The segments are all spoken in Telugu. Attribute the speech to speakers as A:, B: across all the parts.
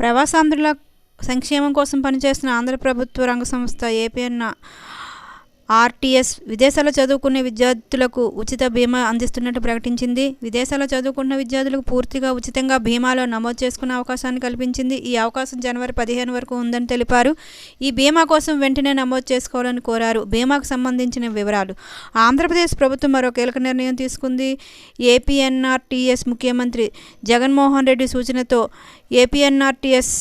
A: ప్రవాసాంధ్రుల సంక్షేమం కోసం పనిచేస్తున్న ఆంధ్ర ప్రభుత్వ రంగ సంస్థ ఏపీఎన్ ఆర్టీఎస్ విదేశాల్లో చదువుకునే విద్యార్థులకు ఉచిత బీమా అందిస్తున్నట్టు ప్రకటించింది. విదేశాల్లో చదువుకున్న విద్యార్థులకు పూర్తిగా ఉచితంగా బీమాలో నమోదు చేసుకునే అవకాశాన్ని కల్పించింది. ఈ అవకాశం జనవరి పదిహేను వరకు ఉందని తెలిపారు. ఈ బీమా కోసం వెంటనే నమోదు చేసుకోవాలని కోరారు. బీమాకు సంబంధించిన వివరాలు. ఆంధ్రప్రదేశ్ ప్రభుత్వం మరో కీలక నిర్ణయం తీసుకుంది. ఏపీఎన్ఆర్టీఎస్ ముఖ్యమంత్రి జగన్మోహన్ రెడ్డి సూచనతో ఏపీఎన్ఆర్టీఎస్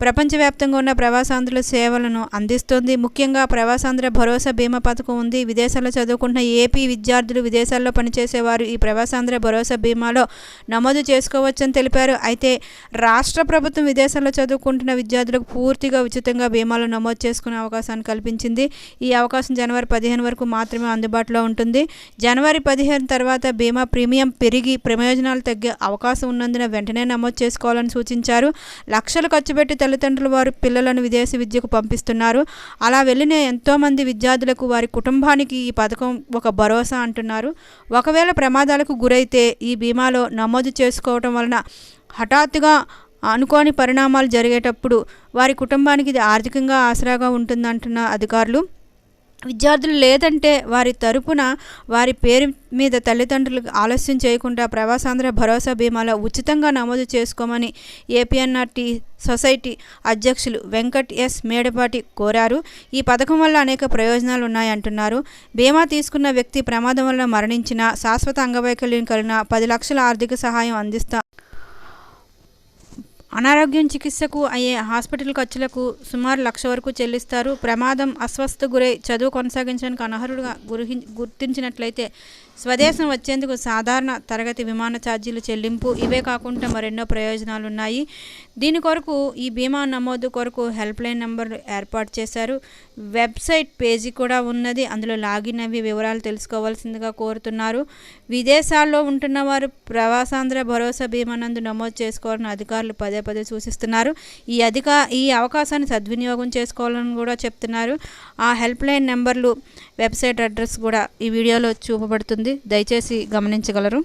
A: ప్రపంచవ్యాప్తంగా ఉన్న ప్రవాసాంధ్రుల సేవలను అందిస్తుంది. ముఖ్యంగా ప్రవాసాంధ్ర భరోసా బీమా పథకం ఉంది. విదేశాల్లో చదువుకుంటున్న ఏపీ విద్యార్థులు విదేశాల్లో పనిచేసేవారు ఈ ప్రవాసాంధ్ర భరోసా బీమాలో నమోదు చేసుకోవచ్చని తెలిపారు. అయితే రాష్ట్ర ప్రభుత్వం విదేశాల్లో చదువుకుంటున్న విద్యార్థులకు పూర్తిగా ఉచితంగా బీమాలో నమోదు చేసుకునే అవకాశాన్ని కల్పించింది. ఈ అవకాశం జనవరి పదిహేను వరకు మాత్రమే అందుబాటులో ఉంటుంది. జనవరి పదిహేను తర్వాత బీమా ప్రీమియం పెరిగి ప్రయోజనాలు తగ్గే అవకాశం ఉన్నందున వెంటనే నమోదు చేసుకోవాలని సూచించారు. లక్షలు ఖర్చు పెట్టి తల్లిదండ్రులు వారి పిల్లలను విదేశీ విద్యకు పంపిస్తున్నారు. అలా వెళ్ళిన ఎంతోమంది విద్యార్థులకు వారి కుటుంబానికి ఈ పథకం ఒక భరోసా అంటున్నారు. ఒకవేళ ప్రమాదాలకు గురైతే ఈ బీమాలో నమోదు చేసుకోవటం వలన హఠాత్తుగా అనుకోని పరిణామాలు జరిగేటప్పుడు వారి కుటుంబానికి ఇది ఆర్థికంగా ఆసరాగా ఉంటుందంటున్న అధికారులు. విద్యార్థులు లేదంటే వారి తరపున వారి పేరు మీద తల్లిదండ్రులకు ఆలస్యం చేయకుండా ప్రవాసాంధ్ర భరోసా బీమాలో ఉచితంగా నమోదు చేసుకోమని ఏపీఎన్ఆర్టీ సొసైటీ అధ్యక్షులు వెంకట్ ఎస్ మేడపాటి కోరారు. ఈ పథకం వల్ల అనేక ప్రయోజనాలు ఉన్నాయంటున్నారు బీమా తీసుకున్న వ్యక్తి ప్రమాదం వల్ల మరణించిన శాశ్వత అంగవైకల్యం కలిగిన పది లక్షల ఆర్థిక సహాయం అందిస్తా అనారోగ్యం చికిత్సకు అయ్యే హాస్పిటల్ ఖర్చులకు సుమారు లక్ష వరకు చెల్లిస్తారు. ప్రమాదం అస్వస్థ గురై చదువు కొనసాగించడానికి అనర్హుడుగా గుర్తించినట్లయితే స్వదేశం వచ్చేందుకు సాధారణ తరగతి విమాన ఛార్జీలు చెల్లింపు. ఇవే కాకుండా మరెన్నో ప్రయోజనాలు ఉన్నాయి దీని కొరకు ఈ బీమా నమోదు కొరకు హెల్ప్ లైన్ నెంబర్ ఏర్పాటు చేశారు. వెబ్సైట్ పేజీ కూడా ఉన్నది. అందులో లాగిన్ అవి వివరాలు తెలుసుకోవాల్సిందిగా కోరుతున్నారు. విదేశాల్లో ఉంటున్న వారు ప్రవాసాంధ్ర భరోసా బీమా నందు నమోదు చేసుకోవాలని అధికారులు పదే పదే సూచిస్తున్నారు. ఈ అధిక ఈ అవకాశాన్ని సద్వినియోగం చేసుకోవాలని కూడా చెప్తున్నారు. ఆ హెల్ప్ లైన్ నెంబర్లు వెబ్సైట్ అడ్రస్ కూడా ఈ వీడియోలో చూపబడుతుంది. దయచేసి గమనించగలరు.